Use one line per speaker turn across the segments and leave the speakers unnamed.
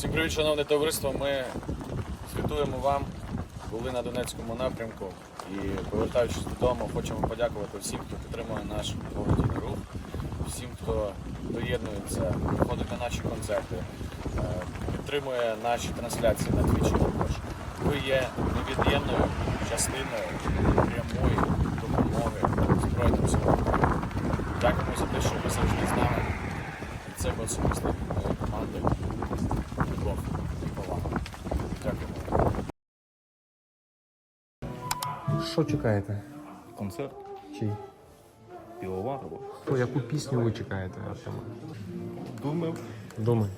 Всім привіт, шановне товариство. Ми святуємо вам, були на Донецькому напрямку і повертаючись додому, хочемо подякувати всім, хто підтримує наш благодійний рух, всім, хто доєднується, ходить на наші концерти, е, підтримує наші трансляції на Твічі також. Ви є невід'ємною частиною прямої допомоги Збройним силам. України. Дякуємо за те, що ви завжди з нами. І це особисто від моєї команди. Любов і повага. Дякуємо.
Що чекаєте?
Концерт
Чий?
Півоварова.
Яку пісню ви чекаєте, Артема?
Думав,
Думай.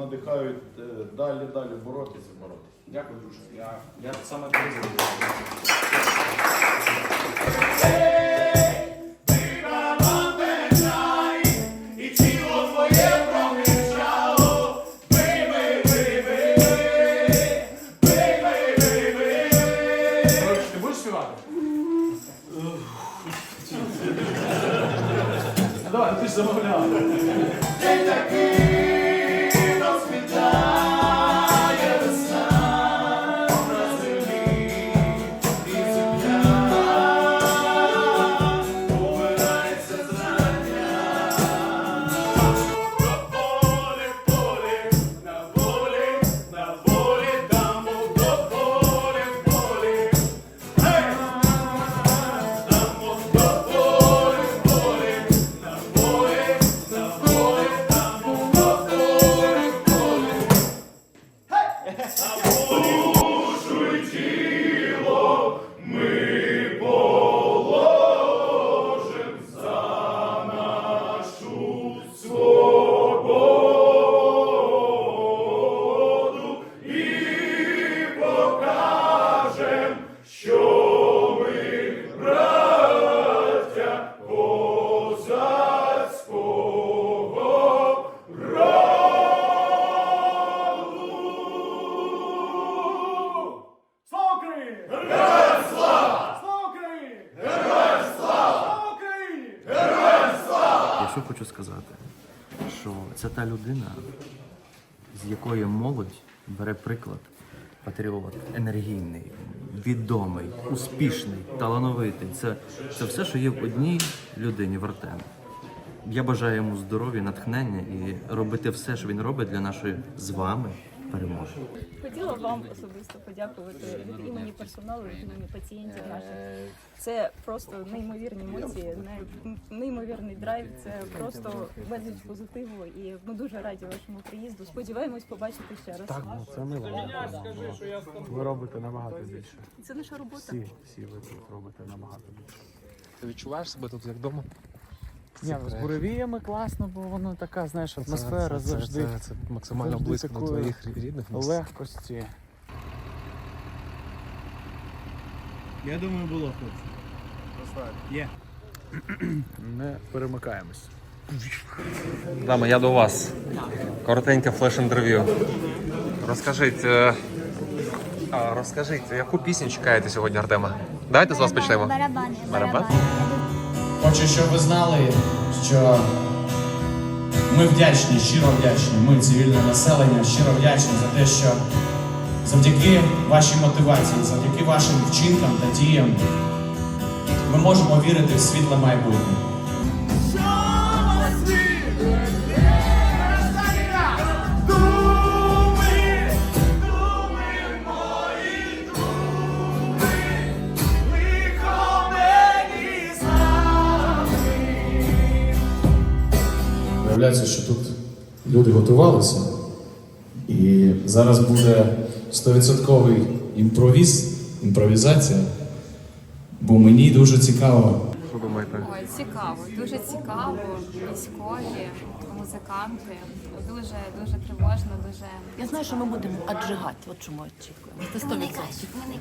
Надихають е, далі, далі боротися, боротися.
Дякую дуже. Я, я саме
сказати, що це та людина, з якої молодь бере приклад. Патріот, енергійний, відомий, успішний, талановитий. Це, це все, що є в одній людині в Артем. Я бажаю йому здоров'я, натхнення і робити все, що він робить для нашої з вами перемоги.
Хотіла вам особисто подякувати від імені персоналу, від імені пацієнтів наших. Це просто неймовірні емоції, неймовірний драйв. Це просто безліч позитиву, і ми дуже раді вашому приїзду. Сподіваємось побачити ще раз.
Так, ну це мило. Ви робите набагато більше.
Це наша робота.
Всі, всі ви тут робите набагато більше.
Ти відчуваєш себе тут як вдома?
Ні, ну, з буревіями класно, бо воно така, знаєш, атмосфера
це, це,
завжди
Це, це, максимально
завжди
близько до твоїх рідних місць.
легкості.
Я думаю, було хлопці. Є.
Не перемикаємось.
Дами, я до вас. Коротеньке флеш-інтерв'ю. Розкажіть, е,
А розкажіть, яку пісню чекаєте сьогодні, Артема? Давайте з вас почнемо.
Барабани.
Барабан?
Хочу, щоб ви знали, що ми вдячні, щиро вдячні. Ми цивільне населення, щиро вдячні за те, що завдяки вашій мотивації, завдяки вашим вчинкам та діям ми можемо вірити в світле майбутнє. Виявляється, що тут люди готувалися, і зараз буде 100% імпровіз, імпровізація, бо мені дуже цікаво.
Що думаєте?
Ой, цікаво, дуже цікаво. Військові, музиканти. Дуже, дуже тривожно, дуже.
Я знаю, що ми будемо аджигати, от чому очікуємо. Це 100%.
найкраще, ми
не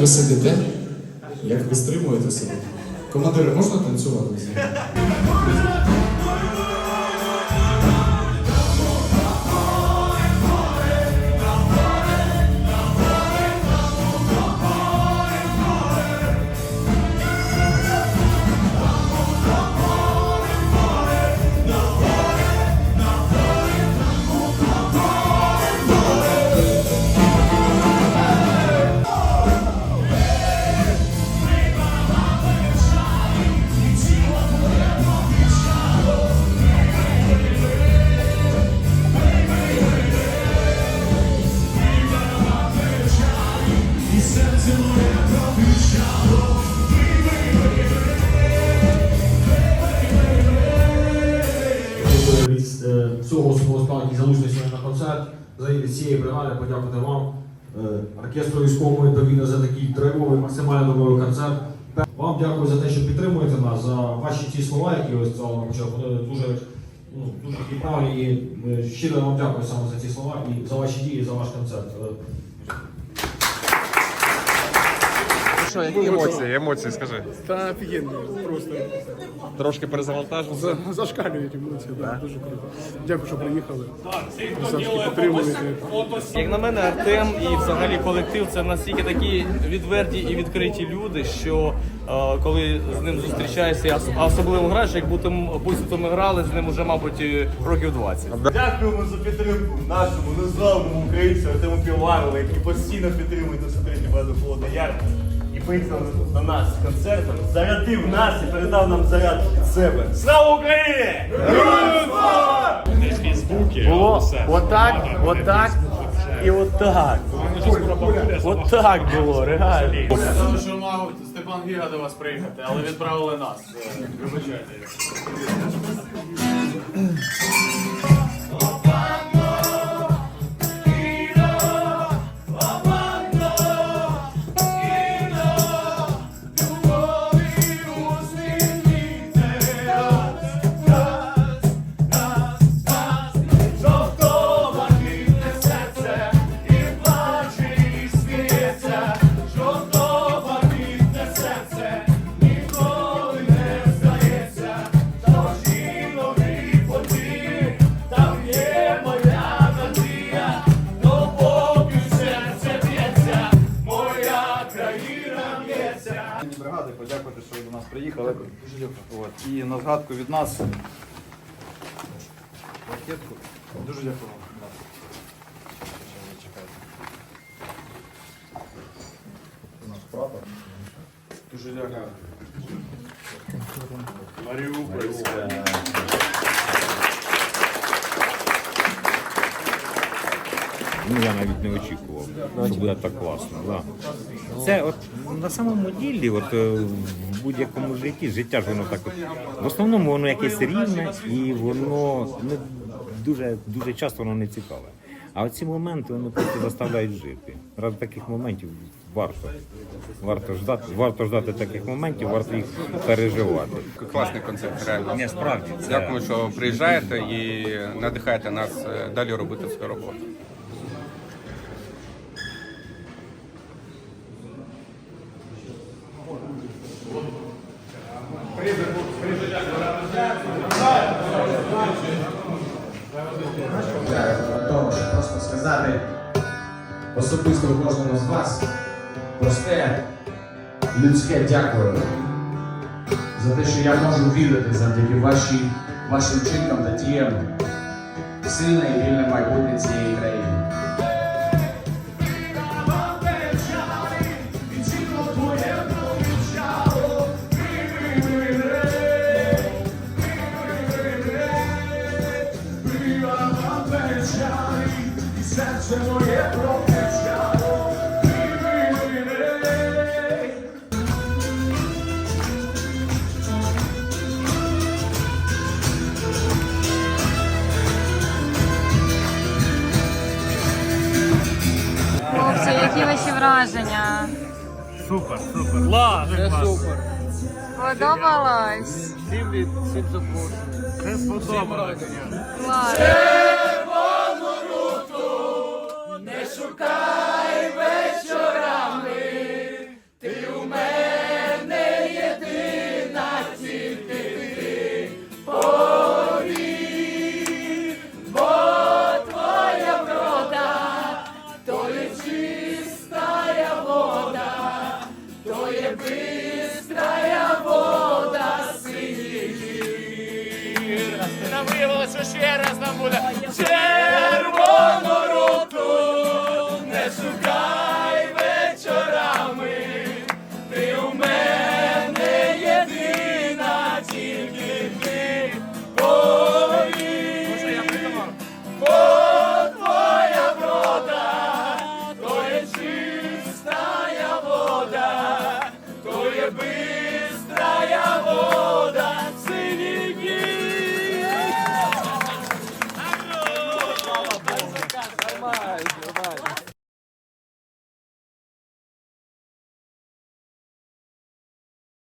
ви сидите, як ви стримуєте себе. Командири, можна танцювати?
Від подякувати вам, е, оркестру військової відповідно за такий тривовий, максимально новий концерт. Вам дякую за те, що підтримуєте нас, за ваші ці слова, які ви сказали на початку. Вони дуже, ну, дуже правильні. І е, щиро вам дякую саме за ці слова і за ваші дії, за ваш концерт. Е,
Що, які емоції? Емоції, скажи.
Та офігенно, просто
Трошки перезавантажився.
зашкалюють емоції, да, дуже круто. Дякую, що приїхали. Завжди підтримуєте.
Як на мене, Артем і взагалі колектив це настільки такі відверті і відкриті люди, що е, коли з ним зустрічаєшся, ос- а особливо граєш, як будто м- будь-то ми грали з ним уже, мабуть, років 20.
Дякуємо за підтримку нашому незламному українцю Артему Піварову, який постійно підтримує 23 бригаду Холодний Яр приїхав до нас концертом, зарядив нас і передав нам заряд від себе. Слава Україні!
Було отак, отак і отак. Отак було, реально.
Сказали, що мав Степан Гіга до вас приїхати, але відправили нас. Вибачайте.
І на згадку від нас. Ракетку. Дуже дякую вам. Дуже дякую. Маріупольська.
Ну я навіть не очікував, що буде так класно. Да. Це от на самому ділі, от е, будь-якому житті, життя ж воно так. В основному воно якесь рівне і воно не дуже дуже часто воно не цікаве. А оці моменти вони просто заставляють жити. Ради таких моментів варто. Варто ждати, варто ждати таких моментів, варто їх переживати.
Класний концерт, реально.
Ні, справді, це-
Дякую, що приїжджаєте і надихаєте нас е, далі робити свою роботу.
Особисто кожному з вас просте людське дякую за те, що я можу вірити завдяки вашій, вашим вчинкам та діям сильне і вільне майбутнє цієї країни.
Враження?
Супер, супер. Клас, це супер.
Подобалось?
Це сподобалось.
Клас.
Нам виявилося, що ще раз нам буде.